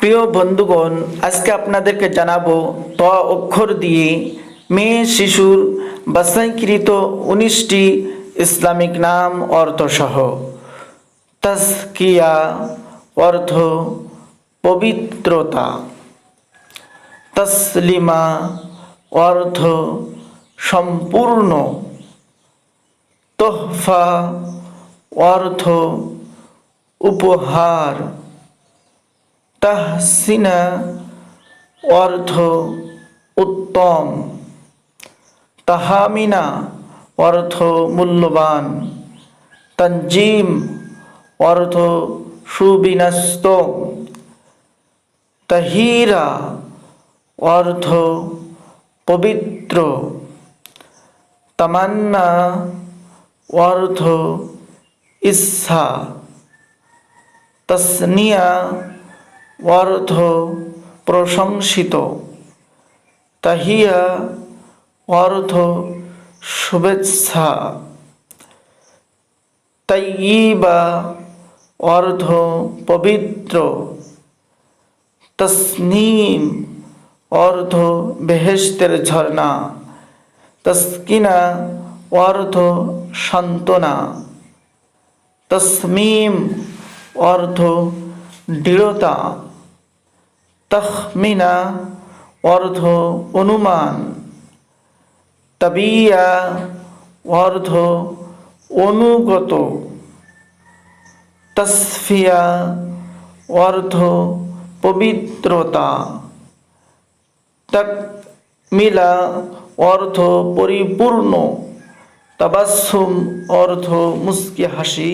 প্রিয় বন্ধুগণ, আজকে আপনাদেরকে জানাব ত অক্ষর দিয়ে মেয়ে, শিশুর বাছাইকৃত উনিশটি ইসলামিক নাম, অর্থসহ। তাস্কিয়া অর্থ পবিত্রতা। তসলিমা অর্থ সম্পূর্ণ। তোহফা অর্থ উপহার। তাহসিনা অর্থ উত্তম। তাহামিনা অর্থ মূল্যবান। তঞ্জিম অর্থ সুবিন্যস্ত তাহিরা অর্থ পবিত্র। তামান্না অর্থ ইচ্ছা। তসনিয়া অর্থ প্রশংসিত। তাহিয়া অর্থ শুভেচ্ছা। তাইয়িবা অর্থ পবিত্র। তসনিম অর্থ বেহেশতের ঝর্ণা। তসকিনা অর্থ সান্ত্বনা। তসমিম অর্থ দৃঢ়তা। তখমিনা অর্থ অনুমান। তবিয়া অর্থ অনুগত। তসফিয়া অর্থ পবিত্রতা। তকমিলা অর্থ পরিপূর্ণ। তাবাসুম অর্থ মুস্কি হাসি